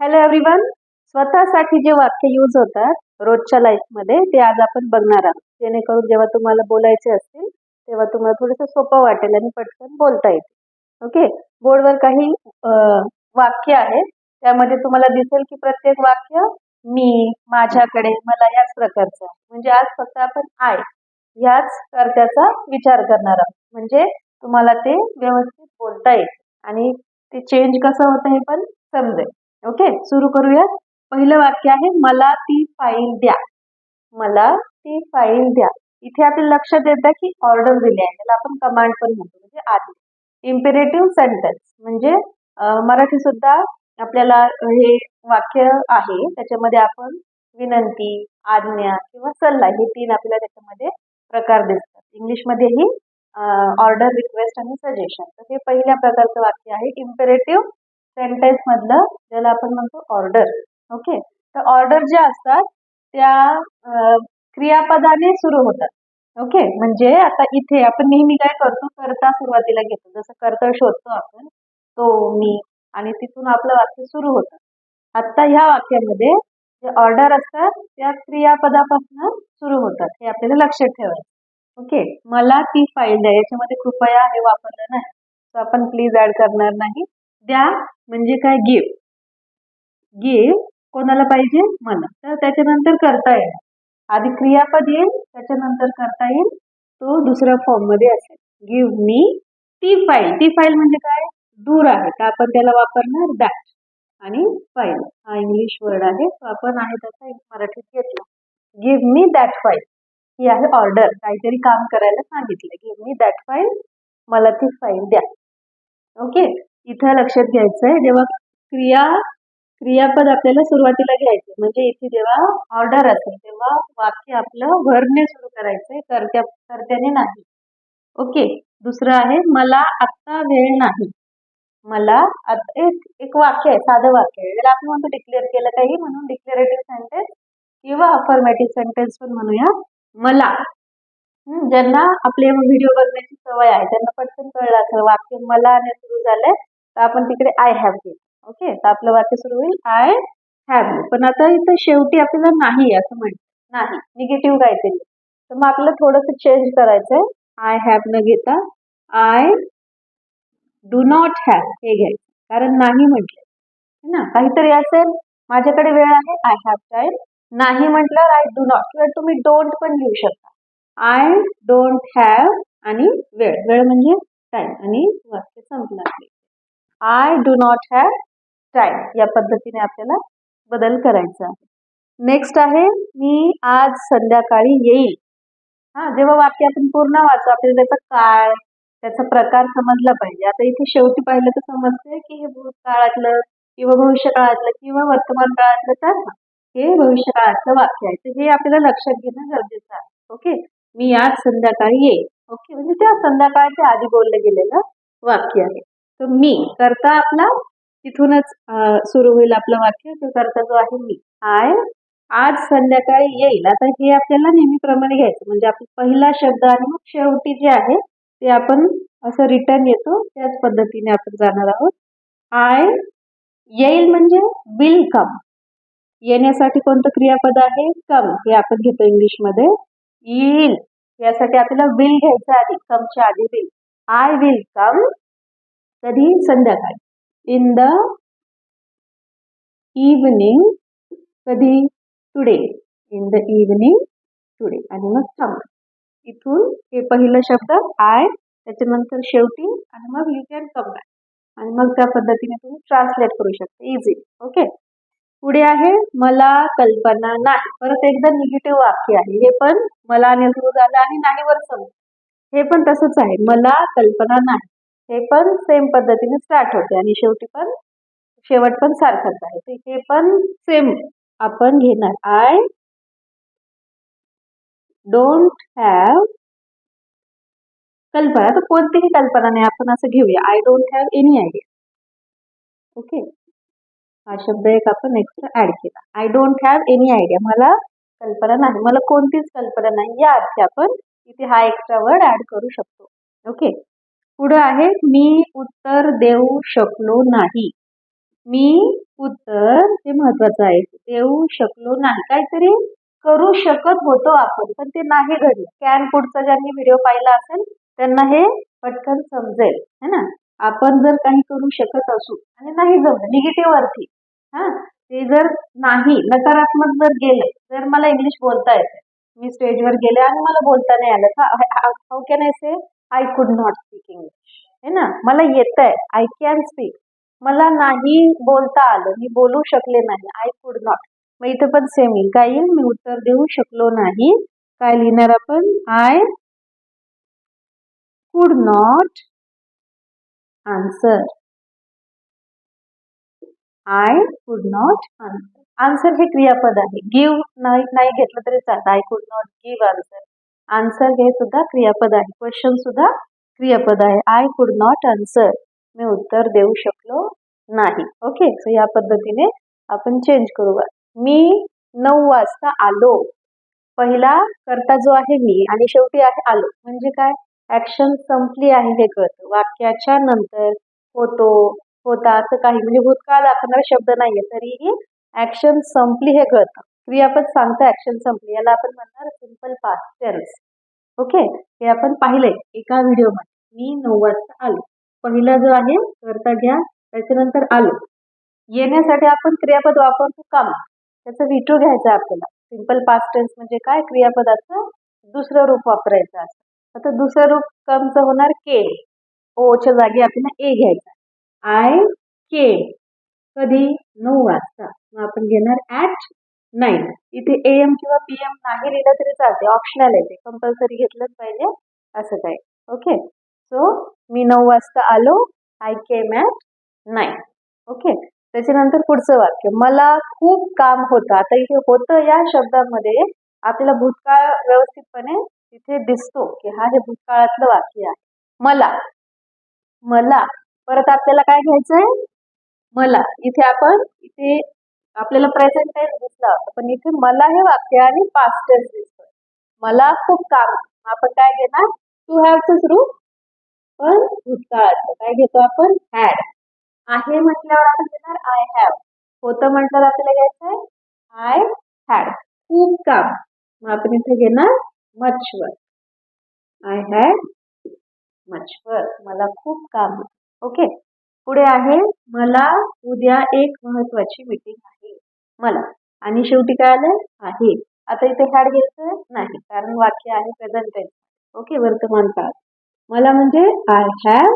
Hello everyone स्वतःसाठी जे वाक्य यूज होतात रोजच्या लाईफमध्ये ते आज आपण बघणार आहोत. जेणेकरून जेव्हा तुम्हाला बोलायचे असतील तेव्हा तुम्हाला थोडंसं सोपं वाटेल आणि पटकन बोलता येईल. ओके बोर्डवर काही वाक्य आहे. त्यामध्ये तुम्हाला दिसेल की प्रत्येक वाक्य मी माझ्याकडे मला याच प्रकारचं म्हणजे आज फक्त आपण आय ह्याच कर्त्याचा विचार करणार आहोत. म्हणजे तुम्हाला ते व्यवस्थित बोलता येईल. आणि ते चेंज कसं होतं हे पण समजेल. ओके सुरू करूया पहिलं वाक्य आहे मला ती फाईल द्या. मला ती फाईल द्या. इथे आपल्या लक्षात येतं की ऑर्डर दिली आहे. त्याला आपण कमांड पण म्हणतो म्हणजे आधी. इम्पेरेटिव्ह सेंटेन्स म्हणजे मराठी सुद्धा आपल्याला हे वाक्य आहे. त्याच्यामध्ये आपण विनंती आज्ञा किंवा सल्ला हे तीन आपल्याला त्याच्यामध्ये प्रकार दिसतात. इंग्लिशमध्येही ऑर्डर रिक्वेस्ट आणि सजेशन तर हे पहिल्या प्रकारचं वाक्य आहे. इम्पेरेटिव्ह सेंटेन्स मधलं ज्याला आपण म्हणतो ऑर्डर ओके तर ऑर्डर ज्या असतात त्या क्रियापदाने सुरू होतात. ओके म्हणजे आता इथे आपण नेहमी काय करतो? करता सुरुवातीला घेतो. जसं करता शोधतो आपण. तो मी आणि तिथून आपलं वाक्य सुरू होतं. आता ह्या वाक्यामध्ये जे ऑर्डर असतात त्या क्रियापदापासून सुरू होतात. हे आपल्याला लक्षात ठेवायचं. ओके मला ती फाईल द्या. याच्यामध्ये कृपया हे वापरलं नाही. तर आपण प्लीज ऍड करणार नाही. द्या म्हणजे काय गिव गिव कोणाला पाहिजे? मला. तर त्याच्यानंतर करता येईल. आधी क्रियापद येईल त्याच्यानंतर करता येईल. तो दुसऱ्या फॉर्ममध्ये असेल. गिव्ह मी ती फाईल ती फाईल म्हणजे काय? दूर आहे. तर आपण त्याला वापरणार दॅट आणि फाईल हा इंग्लिश वर्ड आहे. तो आपण आहे तसा मराठीत घेतला. गिव्ह मी दॅट फाईल ही आहे ऑर्डर काहीतरी काम करायला सांगितलं. गिव्ह मी दॅट फाईल मला ती फाईल द्या. ओके इथं लक्षात घ्यायचं आहे जेव्हा क्रिया क्रियापद आपल्याला सुरुवातीला घ्यायचं म्हणजे इथे जेव्हा ऑर्डर असेल तेव्हा वाक्य आपलं व्हरने सुरू करायचंय कर्त्या कर्त्याने नाही. ओके दुसरं आहे मला आत्ता वेळ नाही. मला एक एक वाक्य आहे साधं वाक्य आहे. ज्याला आपण म्हणतो डिक्लेअर केलं काही म्हणून डिक्लेरेटिव्ह सेंटेन्स किंवा अफर्मेटिव्ह सेंटेन्स पण म्हणूया मला. ज्यांना आपले व्हिडिओ बघण्याची सवय आहे त्यांना पटकन कळलं असं वाक्य मला आणि सुरू झालंय तर आपण तिकडे आय हॅव घेऊ ओके तर आपलं वाक्य सुरू होईल. आय हॅव पण आता इथं शेवटी आपल्याला नाही असं म्हण नाही. निगेटिव्ह काहीतरी तर मग आपल्याला थोडंसं चेंज करायचंय. आय हॅव न घेता आय डू नॉट हॅव हे घ्यायचं. कारण नाही म्हटलं. है ना? काहीतरी असेल. माझ्याकडे वेळ आहे. आय हॅव टाइम नाही म्हटल्यावर आय डू नॉट किंवा तुम्ही डोंट पण घेऊ शकता. आय डोंट हॅव आणि वेळ. वेळ म्हणजे टाइम आणि वाक्य संपलं. आहे I do not have time या पद्धतीने आपल्याला बदल करायचा आहे. नेक्स्ट आहे मी आज संध्याकाळी येईल. हा जेव्हा वाक्य आपण पूर्ण वाचू आपल्याला त्याचा काळ त्याचा प्रकार समजला पाहिजे. आता इथे शेवटी पाहिलं तर समजतंय की हे भूतकाळातलं किंवा भविष्यकाळातलं किंवा वर्तमान काळातलं तर हे भविष्यकाळातलं वाक्य आहे. तर हे आपल्याला लक्षात घेणं गरजेचं आहे. ओके? मी आज संध्याकाळी येईल. ओके? म्हणजे त्या संध्याकाळच्या आधी बोललं गेलेलं वाक्य आहे. तर मी करता आपला तिथूनच सुरू होईल आपलं वाक्य. तो करता जो आहे मी. आय आज संध्याकाळी येईल. आता हे आपल्याला नेहमीप्रमाणे घ्यायचं. म्हणजे आपला पहिला शब्द आणि मग शेवटी जे आहे ते आपण असं रिटर्न येतो. त्याच पद्धतीने आपण जाणार आहोत. आय येईल म्हणजे विल कम येण्यासाठी कोणतं क्रियापद आहे? कम हे आपण घेतो इंग्लिशमध्ये. येईल. यासाठी आपल्याला विल घ्यायचं आधी. कमच्या आधी विल आय विल कम कधी संध्याकाळी. इन द इव्हनिंग कधी? Today in the evening today आणि मग थांब. इथून हे पहिलं शब्द आय त्याच्यानंतर शेवटी आणि मग यू कॅन कम बॅक आणि मग त्या पद्धतीने तुम्ही ट्रान्सलेट करू शकता. इझी ओके पुढे आहे मला कल्पना नाही. परत एकदा निगेटिव्ह वाक्य आहे. हे पण मला ने झालं आणि नाही वर हे पण तसंच आहे. मला कल्पना नाही. हे पण सेम पद्धतीने स्टार्ट होते आणि शेवटी पण शेवट पण सारखंच आहे. तर हे पण सेम आपण घेणार. आय डोंट हॅव कल्पना. तर कोणतीही कल्पना नाही. आपण असं घेऊया. I don't have any idea okay हा शब्द एक आपण एक्स्ट्रा ऍड केला. I don't have any idea मला कल्पना नाही. मला कोणतीच कल्पना नाही. या अर्थी आपण इथे हा एक्स्ट्रा वर्ड ऍड करू शकतो. ओके पुढं आहे मी उत्तर देऊ शकलो नाही. मी उत्तर महत्वाचं आहे देऊ शकलो नाही. काहीतरी करू शकत होतो आपण पण ते नाही घडलं. कॅन पुढचा ज्यांनी व्हिडिओ पाहिला असेल त्यांना हे पटकन समजेल है ना? आपण जर काही करू शकत असू आणि नाही जमलं निगेटिव्ह अर्थी हा? ते जर नाही नकारात्मक जर गेले जर मला इंग्लिश बोलता येते मी स्टेजवर गेले आणि मला बोलता नाही आलं how can I say I could not speak English है ना? मला येत आहे आय कॅन स्पीक मला नाही बोलता आलं. मी बोलू शकले नाही. आय कुड नॉट मग इथे पण सेम येईल काय येईल मी उत्तर देऊ शकलो नाही. काय लिहिणार आपण? I could not answer I could not answer answer हे क्रियापद आहे. गिव्ह नाही नाही घेतलं तरी चालतं. I could not give answer answer हे सुद्धा क्रियापद आहे. क्वेश्चन सुद्धा क्रियापद आहे. आय कुड नॉट आन्सर मी उत्तर देऊ शकलो नाही. ओके सो या पद्धतीने आपण चेंज करू मी नऊ वाजता आलो. पहिला करता जो आहे मी आणि शेवटी आहे आलो. म्हणजे काय? ऍक्शन संपली आहे हे कळतं. वाक्याच्या नंतर होतो होता असं काही. म्हणजे भूतकाळ दाखवणारा शब्द नाहीये. तरीही ऍक्शन संपली हे कळतं. क्रियापद सांगतं ऍक्शन संपली. याला आपण म्हणणार सिंपल पास्ट टेन्स ओके हे आपण पाहिले एका व्हिडिओमध्ये मी नऊ वाजता आलो. पहिला जो आहे करता घ्या. त्याच्यानंतर आलो. येण्यासाठी आपण क्रियापद वापरतो काम. त्याचं विटू घ्यायचं आपल्याला. सिंपल पास्ट टेन्स म्हणजे काय? क्रियापदाचं दुसरं रूप वापरायचं असतं आता दुसरं रूप कमचं होणार के ओच्या जागी आपल्याला ए घ्यायचा आय के कधी? नऊ वाजता. मग आपण घेणार ऍट नाही. इथे ए एम किंवा पी एम नाही लिहिलं तरी चालते ऑप्शनल आहे ते. कंपल्सरी घेतलंच पाहिजे. असं काय. ओके सो मी नऊ वाजता आलो. I came at nine okay त्याच्यानंतर पुढचं वाक्य. मला खूप काम होतं. आता इथे होतं या शब्दामध्ये. आपल्याला भूतकाळ व्यवस्थितपणे तिथे दिसतो की हा हे भूतकाळातलं वाक्य आहे. मला. मला. परत आपल्याला काय घ्यायचं आहे मला. इथे आपण इथे आपल्याला प्रेझेंट टेन्स दिसला. होता पण इथे मला हे वाक्य आणि पास्ट टेन्स दिसतोय. मला खूप काम आपण काय घेणार? टू हॅवच रूप पण भूतकाळातलं काय घेतो आपण? हॅड आहे म्हटल्यावर आपण घेणार आय हॅव होतं म्हटल्यावर आपल्याला घ्यायचं आहे आय हॅड खूप काम. मग आपण इथे घेणार मच आय हॅड मच मला खूप काम ओके पुढे आहे मला उद्या एक महत्वाची मीटिंग आहे. मला. आणि शेवटी काय आलं आहे. आता इथे हॅड घ्यायचं नाही. कारण वाक्य आहे प्रेझेंट ओके वर्तमान काळ. मला म्हणजे आय हॅव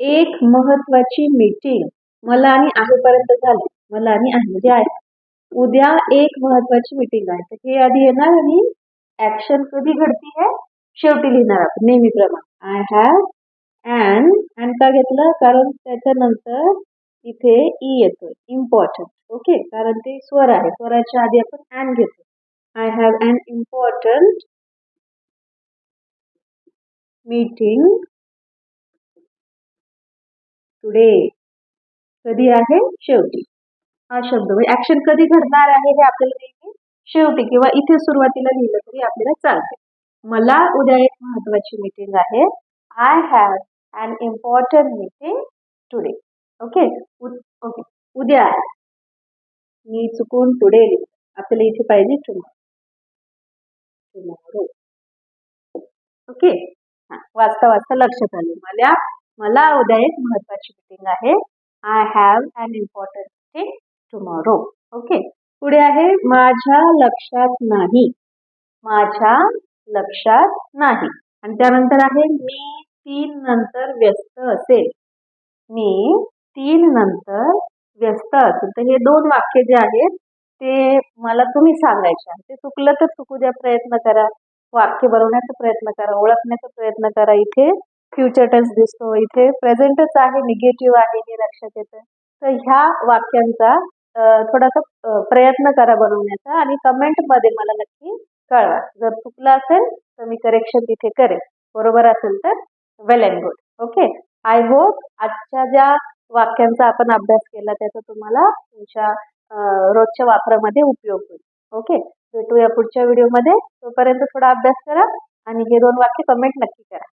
एक महत्वाची मीटिंग मला आणि आहेपर्यंत झाले. मला आणि आहे. म्हणजे आहे. उद्या एक महत्वाची मीटिंग आहे. तर हे आधी येणार आणि ऍक्शन कधी घडती आहे शेवटी लिहिणार आपण. नेहमीप्रमाणे. आय हॅव अँड अँड का घेतलं? कारण त्याच्यानंतर इथे ई येतोय इम्पॉर्टंट ओके कारण ते स्वर आहे स्वराच्या आधी आपण अँड घेतो. I have an important meeting today कधी आहे? शेवटी. हा शब्द म्हणजे ऍक्शन कधी घडणार आहे हे आपल्याला नेहमी शेवटी किंवा इथे सुरुवातीला लिहिलं तरी आपल्याला चालते. मला उद्या एक महत्वाची मीटिंग आहे. I have an important meeting today okay okay उद्या मी चुकून पुढे आपल्याला इथे पाहिजे टुमारो ओके हां वाचता वाचता लक्षात आले. मला मला उद्या एक महत्वाची मीटिंग आहे. I have an important meeting tomorrow okay पुढे आहे माझ्या लक्षात नाही. माझ्या लक्षात नाही. आणि त्यानंतर आहे मी तीन नंतर व्यस्त असेल. मी तीन नंतर व्यस्त असेल. तर हे दोन वाक्य जे आहेत ते मला तुम्ही सांगायचे आहे ते चुकलं तर चुकू द्या प्रयत्न करा. वाक्य बनवण्याचा प्रयत्न करा ओळखण्याचा प्रयत्न करा. इथे फ्युचर टेन्स दिसतो इथे प्रेझेंटच आहे निगेटिव्ह आहे हे लक्षात येतं. तर ह्या वाक्यांचा थोडासा प्रयत्न करा बनवण्याचा आणि कमेंटमध्ये मला नक्की कळवा. जर चुकलं असेल तर मी करेक्शन तिथे करेन. बरोबर असेल तर well and good okay I hope आजच्या ज्या वाक्यांचा आपण अभ्यास केला त्याचा तुम्हाला तुमच्या रोजच्या वापरामध्ये उपयोग होईल. ओके? भेटूया पुढच्या व्हिडिओमध्ये. तोपर्यंत थोडा अभ्यास करा आणि हे दोन वाक्य कमेंट नक्की करा.